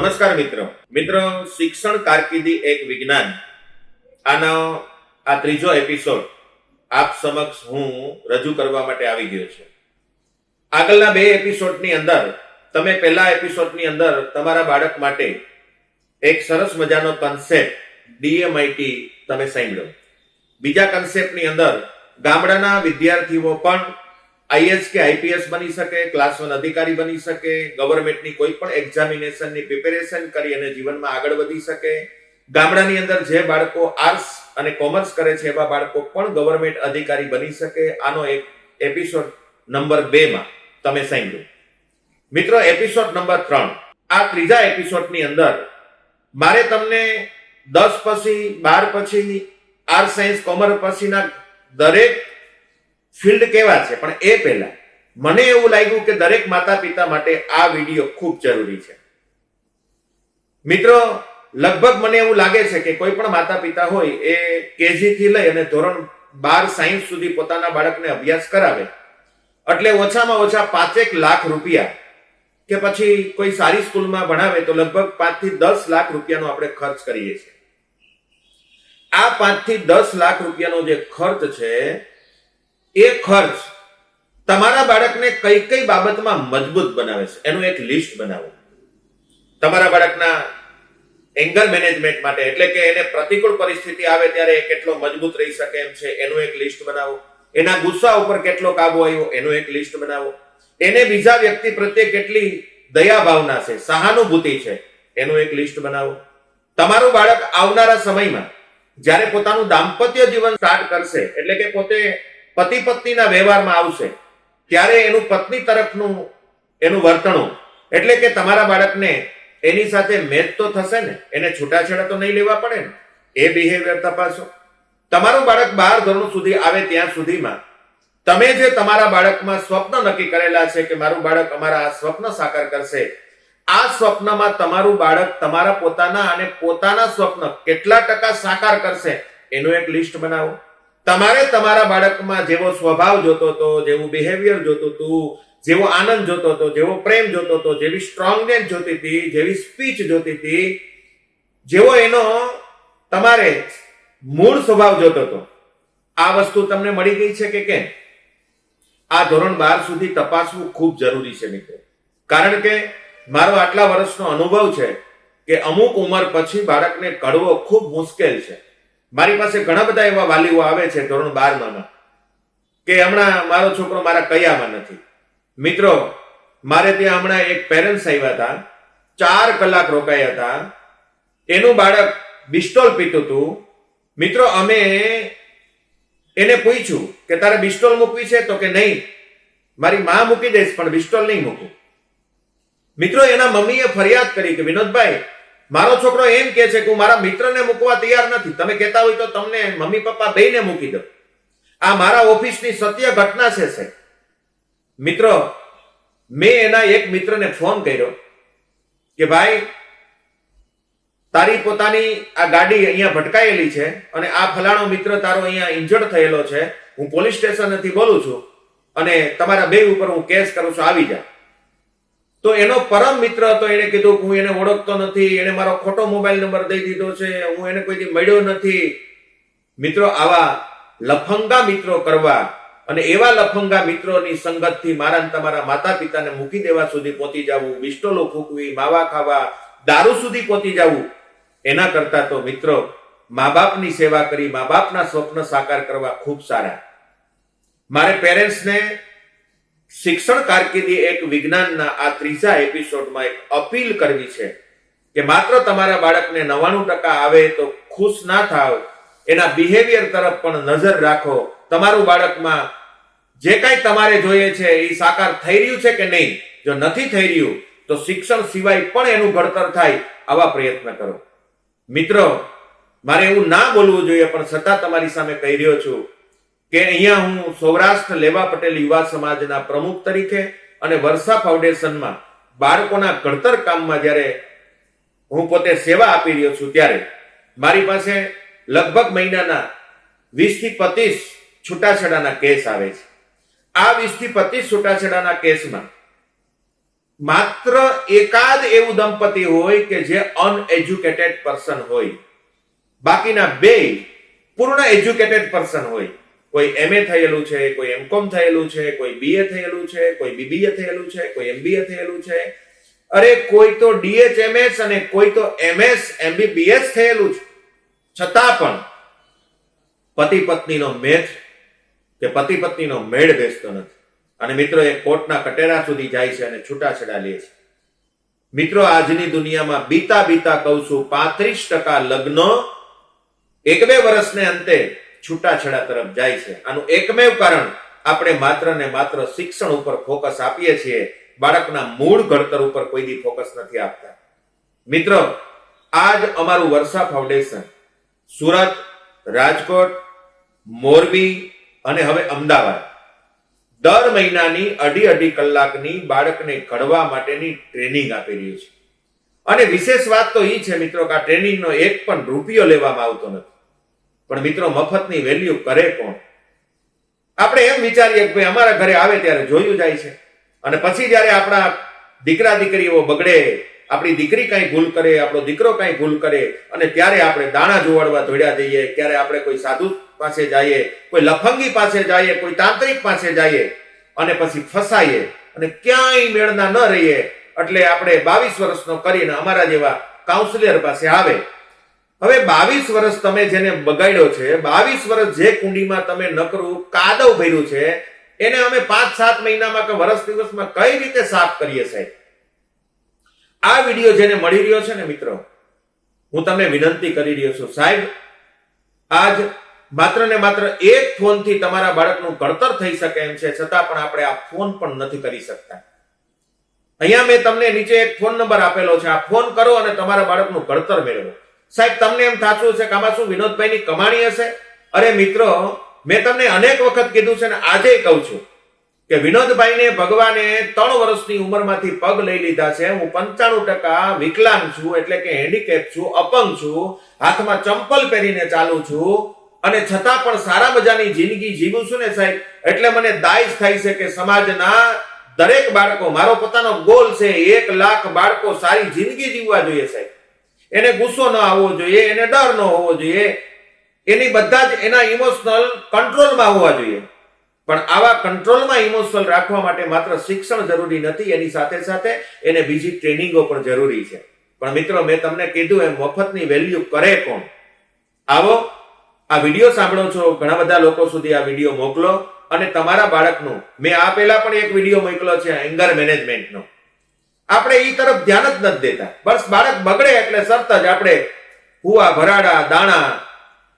નમસ્કાર મિત્રો. મિત્રો, શિક્ષણ કારકિર્દી એક વિજ્ઞાન. આનો આ ત્રીજો એપિસોડ આપ સમક્ષ હું રજૂ કરવા માટે આવી ગયો છું. આગળના બે એપિસોડની અંદર તમે પહેલા એપિસોડની અંદર તમારા બાળક માટે એક સરસ મજાનો કન્સેપ્ટ ડીએમઆઈટી તમે સાંભળ્યો. બીજા કન્સેપ્ટની અંદર ગામડાના વિદ્યાર્થીઓ પણ આઈએસ કે આઈપીએસ બની શકે ક્લાસ વન અધિકારી બની શકે ગવર્મેન્ટની કોઈ પણ એક્ઝામિનેશનની પ્રિપેરેશન કરી અને જીવનમાં આગળ વધી શકે. ગામડાની અંદર જે બાળકો આર્ટ્સ અને કોમર્સ કરે છે, એવા બાળકો પણ ગવર્મેન્ટ અધિકારી બની શકે. આનો એક એપિસોડ નંબર બે માં તમે સાંભળ્યું. મિત્રો એપિસોડ નંબર ત્રણ. આ ત્રીજા એપિસોડની અંદર મારે તમને દસ પછી, બાર પછી આર્ટ સાયન્સ કોમર્સ પછીના દરેક ફિલ્ડ કેવા છે? પણ એ પહેલા. મને એવું લાગ્યું કે દરેક માતા પિતા માટે આ વીડિયો ખૂબ જરૂરી છે. મિત્રો, લગભગ મને એવું લાગે છે કે કોઈ પણ માતા પિતા હોય એ કેજી થી લઈ અને ધોરણ બાર સાયન્સ સુધી પોતાના બાળકને અભ્યાસ કરાવે, એટલે ઓછામાં ઓછા પાંચેક લાખ રૂપિયા કે પછી કોઈ સારી સ્કૂલમાં ભણાવે તો લગભગ પાંચથી દસ લાખ રૂપિયાનો આપણે ખર્ચ કરીએ છીએ. આ પાંચથી દસ લાખ રૂપિયાનો જે ખર્ચ છે એ ખર્ચ તમારા બાળકને કઈ કઈ બાબતમાં મજબૂત બનાવે છે? એનું એક લિસ્ટ બનાવો. તમારા બાળકના એંગર મેનેજમેન્ટ માટે, એટલે કે એને પ્રતિકૂળ પરિસ્થિતિ આવે ત્યારે એ કેટલો મજબૂત રહી શકે એમ છે, એનું એક લિસ્ટ બનાવો. એના ગુસ્સા ઉપર કેટલો કાબુ આવ્યો, એનું એક લિસ્ટ બનાવો. એને બીજા વ્યક્તિ પ્રત્યે કેટલી દયા ભાવના છે, સહાનુભૂતિ છે, એનું એક લિસ્ટ બનાવો. તમારું બાળક આવનારા સમયમાં જ્યારે પોતાનું દાંપત્ય જીવન સ્ટાર્ટ કરશે, એટલે કે પોતે પતિ પત્નીના વ્યવહારમાં આવશે, ત્યારે એનું પત્ની તરફનું એનું વર્તણું. એટલે કે તમારા બાળકને એની સાથે મેચ તો થશે ને, એને છૂટાછેડા તો નહીં લેવા પડે ને? એ બિહેવિયર તપાસો. તમારું બાળક બાર ધોરણ સુધી આવે ત્યાં સુધીમાં, તમે જે તમારા બાળકમાં સ્વપ્ન નક્કી કરેલા છે કે મારું બાળક અમારા આ સ્વપ્ન સાકાર કરશે, આ સ્વપ્નમાં તમારું બાળક તમારા પોતાના અને પોતાના સ્વપ્ન કેટલા ટકા સાકાર કરશે, એનું એક લિસ્ટ બનાવો. તમારે તમારા બાળકમાં જેવો સ્વભાવ જોતો હતો જેવું બિહેવિયર જોતું હતું જેવો આનંદ જોતો હતો જેવો પ્રેમ જોતો હતો જેવી સ્ટ્રોંગનેસ જોતી હતી, જેવી સ્પીચ જોતી હતી, જેવો એનો તમારે મૂળ સ્વભાવ જોતો હતો. આ વસ્તુ તમને મળી ગઈ છે કે કેમ? આ ધોરણ બાર સુધી તપાસવું ખૂબ જરૂરી છે મિત્રો. કારણ કે મારો આટલા વર્ષનો અનુભવ છે કે અમુક ઉંમર પછી બાળકને કડવો ખૂબ મુશ્કેલ છે. મારી પાસે ઘણા બધા એવા વાલીઓ આવે છે ધોરણ બારમાં કે હમણાં મારો છોકરો મારા કયામાં નથી. મિત્રો, મારે ત્યાં હમણાં એક પેરેન્ટ્સ આવ્યા હતા, ચાર કલાક રોકાયા હતા. એનું બાળક બિસ્ટોલ પીતું હતું. મિત્રો, અમે એને પૂછ્યું કે તારે બિસ્ટોલ મૂકવી છે? તો કે નહીં. મારી માં મૂકી દઈશ, પણ બિસ્ટોલ નહીં મૂકું. મિત્રો, એના મમ્મીએ ફરિયાદ કરી કે, વિનોદભાઈ મારો છોકરો એમ કે છે કે હું મારા મિત્રને મૂકવા તૈયાર નથી. તમે કહેતા હોય તો તમને મમ્મી પપ્પા બેને મૂકી દો આ મારા ઓફિસની સત્ય ઘટના છે, સાહેબ. મિત્રો, મેં એના એક મિત્રને ફોન કર્યો કે ભાઈ, તારી પોતાની આ ગાડી અહીંયા ભટકાયેલી છે અને આ ફલાણો મિત્ર તારો અહીંયા ઇન્જર્ડ થયેલો છે. હું પોલીસ સ્ટેશનથી બોલું છું અને તમારા બે ઉપર હું કેસ કરું છું. આવી જા. તો એનો પરમ મિત્ર હતો એને કીધું કે હું એને ઓળખતો નથી એને મારો ખોટો મોબાઈલ નંબર દઈ દીધો છે, હું એને કોઈથી મળ્યો નથી. મિત્રો, આવા લફંગા મિત્રો કરવા અને એવા લફંગા મિત્રોની સંગતથી મારા તમારા માતા પિતાને મૂકી દેવા સુધી પહોંચી જવું, વિસ્ટોલો ફૂંકવી, માવા ખાવા, દારૂ સુધી પહોંચી જવું, એના કરતા તો મિત્રો મા બાપની સેવા કરી મા બાપના સ્વપ્ન સાકાર કરવા ખૂબ સારા. મારે પેરેન્ટ્સને શિક્ષણ કારકિર્દી એક વિજ્ઞાનના આ ત્રીજા એપિસોડમાં એક અપીલ કરવી છે કે માત્ર તમારા બાળકને નવ્વાણું ટકા આવે તો ખુશ ના થાવ, એના બિહેવિયર તરફ પણ નજર રાખો. તમારું બાળકમાં જે કાંઈ તમારે જોઈએ છે એ સાકાર થઈ રહ્યું છે કે નહીં? જો નથી થઈ રહ્યું, તો શિક્ષણ સિવાય પણ એનું ઘડતર થાય આવા પ્રયત્ન કરો. મિત્રો, મારે એવું ના બોલવું જોઈએ, પણ છતાં તમારી સામે કહી રહ્યો છું કે અહીંયા હું સૌરાષ્ટ્ર લેવા પટેલ યુવા સમાજના પ્રમુખ તરીકે અને વર્ષા ફાઉન્ડેશનમાં બાળકોના ઘડતર કામમાં જ્યારે હું પોતે સેવા આપી રહ્યો છું ત્યારે મારી પાસે લગભગ મહિનાના વીસથી પચીસ છૂટાછેડાના કેસ આવે છે. આ વીસથી પચીસ છૂટાછેડાના કેસમાં માત્ર એકાદ એવું દંપતી હોય કે જે અનએજ્યુકેટેડ પર્સન હોય. બાકીના બે પૂર્ણ એજ્યુકેટેડ પર્સન હોય. કોઈ એમએ થયેલું છે, કોઈ એમકોમ થયેલું છે, કોઈ બીએ થયેલું છે, કોઈ બીબીએ થયેલું છે, કોઈ એમબીએ થયેલું છે. અરે કોઈ તો ડીએચએમએસ અને કોઈ તો એમએસ એમબીબીએસ થયેલું છે. છતાં પણ પતિ પત્નીનો મેચ કે પતિ પત્નીનો મેળ બેસતો નથી. અને મિત્રો એ કોર્ટના કટેરા સુધી જાય છે અને છૂટાછેડા લે છે. મિત્રો આજની દુનિયામાં બીતા બીતા કહું છું, પાંત્રીસ ટકા લગ્ન એક બે વર્ષને અંતે છૂટાછેડા તરફ જાય છે. આનું એકમેવ કારણ આપણે માત્ર ને માત્ર શિક્ષણ ઉપર ફોકસ આપીએ છીએ. બાળકના મૂળ ઘડતર ઉપર કોઈ દી ફોકસ નથી આપતા. મિત્રો, આજ અમારું વર્ષા ફાઉન્ડેશન સુરત, રાજકોટ, મોરબી અને હવે અમદાવાદ. દર મહિનાની અઢી અઢી કલાકની બાળકને ઘડવા માટેની ટ્રેનિંગ આપી રહ્યું છે. અને વિશેષ વાત તો એ છે, મિત્રો, કે આ ટ્રેનિંગનો એક પણ રૂપિયો લેવામાં આવતો નથી. પણ મિત્રો મફતની વેલ્યુ કરે કોણ? આપણે એમ વિચારીએ કે ભાઈ અમારા ઘરે આવે ત્યારે જોયું જાય છે. અને પછી જ્યારે આપણા દીકરા દીકરીઓ બગડે, આપણી દીકરી કાંઈ ભૂલ કરે, આપણો દીકરો કાંઈ ભૂલ કરે, અને ત્યારે આપણે દાણા જોવાડવા દોડ્યા જઈએ, ક્યારે આપણે કોઈ સાધુ પાસે જઈએ, કોઈ લફંગી પાસે જઈએ, કોઈ તાંત્રિક પાસે જઈએ, અને પછી ફસાઈએ, અને ક્યાંય મેળના ન રહીએ, એટલે આપણે બાવીસ વર્ષનો કરીને અમારા જેવા કાઉન્સિલર પાસે આવે હવે બાવીસ વર્ષ તમે જેને બગાડ્યો છે, બાવીસ વર્ષ જે કુંડીમાં તમે નકરું કાદવ ભર્યું છે, એને અમે પાંચ, સાત મહિનામાં કે વર્ષ દિવસમાં કઈ રીતે સાફ કરીએ સાહેબ? આ વીડિયો જેને મળી રહ્યો છે ને મિત્રો, હું તમને વિનંતી કરી રહ્યો છું, સાહેબ, આજ માત્ર ને માત્ર એક ફોનથી તમારા બાળકનું ઘડતર થઈ શકે એમ છે, છતાં પણ આપણે આ ફોન પણ નથી કરી શકતા. અહીંયા મેં તમને નીચે એક ફોન નંબર આપેલો છે, આ ફોન કરો અને તમારા બાળકનું ઘડતર મેળવો. સાહેબ, તમને એમ થાતું હશે કે આમાં શું વિનોદભાઈની કમાણી હશે? અરે મિત્રો, મેં તમને અનેક વખત કીધું છે ને આજે કહું છું કે વિનોદભાઈને ભગવાને ત્રણ વર્ષની ઉંમરમાંથી પગ લઈ લીધા છે. હું પંચાણું ટકા વિકલાંગ છું, એટલે કે હેન્ડીકેપ છું, અપંગ છું, હાથમાં ચંપલ પહેરીને ચાલું છું અને છતાં પણ સારા મજાની જિંદગી જીવું છું ને સાહેબ, એટલે મને દાયજ થાય છે કે સમાજના દરેક બાળકો, મારો પોતાનો ગોલ છે, એક લાખ બાળકો સારી જિંદગી જીવવા જોઈએ સાહેબ. એને ગુસ્સો ન આવવો જોઈએ, એને ડર ન હોવો જોઈએ. એની બધા જ એના ઇમોશનલ કંટ્રોલમાં હોવા જોઈએ. પણ આવા કંટ્રોલમાં ઇમોશનલ રાખવા માટે માત્ર શિક્ષણ જરૂરી નથી, એની સાથે સાથે એને બીજી ટ્રેનિંગો પણ જરૂરી છે. પણ મિત્રો, મેં તમને કીધું એમ, મફતની વેલ્યુ કરે કોણ? આવો, આ વીડિયો સાંભળો છો, ઘણા બધા લોકો સુધી આ વીડિયો મોકલો. અને તમારા બાળકનું, મેં આ પહેલા પણ એક વીડિયો મોકલો છે એંગર મેનેજમેન્ટનો આપણે એ તરફ ધ્યાન જ નથી દેતા. બસ બાળક બગડે એટલે તરત જ આપણે હુવા, ભરાડા, દાણા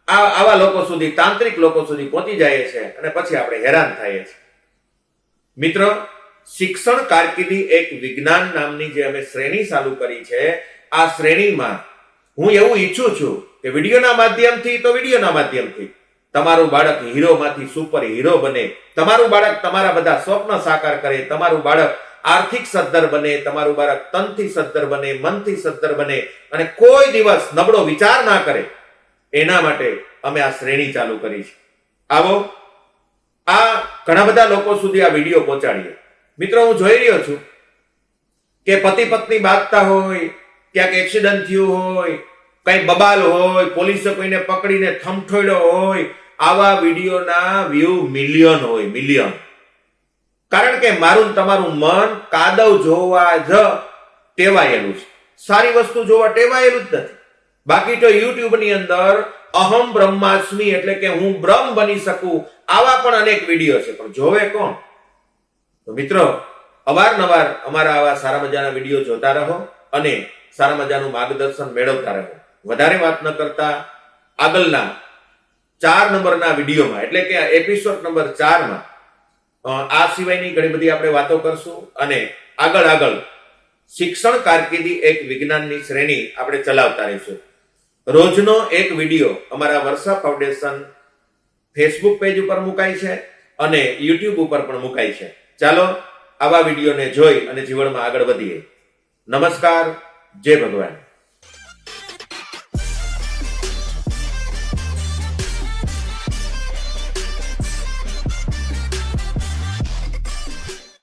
આવા લોકો સુધી, તાંત્રિક લોકો સુધી પહોંચી જાય છે અને પછી આપણે હેરાન થઈએ છીએ. મિત્રો, શિક્ષણ કારકિર્દી એક વિજ્ઞાન નામની જે અમે શ્રેણી ચાલુ કરી છે, આ શ્રેણીમાં હું એવું ઈચ્છું છું કે વિડીયોના માધ્યમથી તો વિડીયોના માધ્યમથી તમારું બાળક હીરોમાંથી સુપર હીરો બને, તમારું બાળક તમારા બધા સ્વપ્ન સાકાર કરે, તમારું બાળક આર્થિક સદ્ધર બને, તમારું બાળક તનથી સદ્ધર બને, મનથી સદ્ધર બને અને કોઈ દિવસ નબળો વિચાર ના કરે, એના માટે અમે આ શ્રેણી ચાલુ કરી છે. આવો, આ ઘણા બધા લોકો સુધી આ વીડિયો પહોંચાડીએ. મિત્રો, હું જોઈ રહ્યો છું કે પતિ પત્ની બાંધતા હોય, ક્યાંક એક્સિડન્ટ થયું હોય, કઈ બબાલ હોય, પોલીસે કોઈને પકડીને થમઠોડ્યો હોય, આવા વિડીયોના વ્યૂ મિલિયન હોય, મિલિયન. કારણ કે મારું તમારું મન કાદવ જોવા જ ટેવાયેલું છે. સારી વસ્તુ જોવા ટેવાયેલું જ નથી. બાકી તો યુટ્યુબની અંદર અહમ બ્રહ્માસ્મી એટલે કે હું બ્રહ્મ બની શકું આવા પણ અનેક વીડિયો છે. પણ જોવે કોણ? તો મિત્રો, અવારનવાર અમારા આવા સારા મજાના વીડિયો જોતા રહો અને સારા મજાનું માર્ગદર્શન મેળવતા રહો. વધારે વાત ન કરતા આગળના ચાર નંબરના વિડીયોમાં, એટલે કે એપિસોડ નંબર ચારમાં આ સિવાયની ઘણી બધી આપણે વાતો કરશું અને આગળ આગળ શિક્ષણ કારકિર્દી એક વિજ્ઞાનની શ્રેણી આપણે ચલાવતા રહીશું. રોજનો એક વીડિયો અમારા વર્ષા ફાઉન્ડેશન ફેસબુક પેજ ઉપર મુકાય છે અને યુટ્યુબ ઉપર પણ મુકાય છે. ચાલો આવા વિડીયોને જોઈ અને જીવનમાં આગળ વધીએ. નમસ્કાર, જય ભગવાન.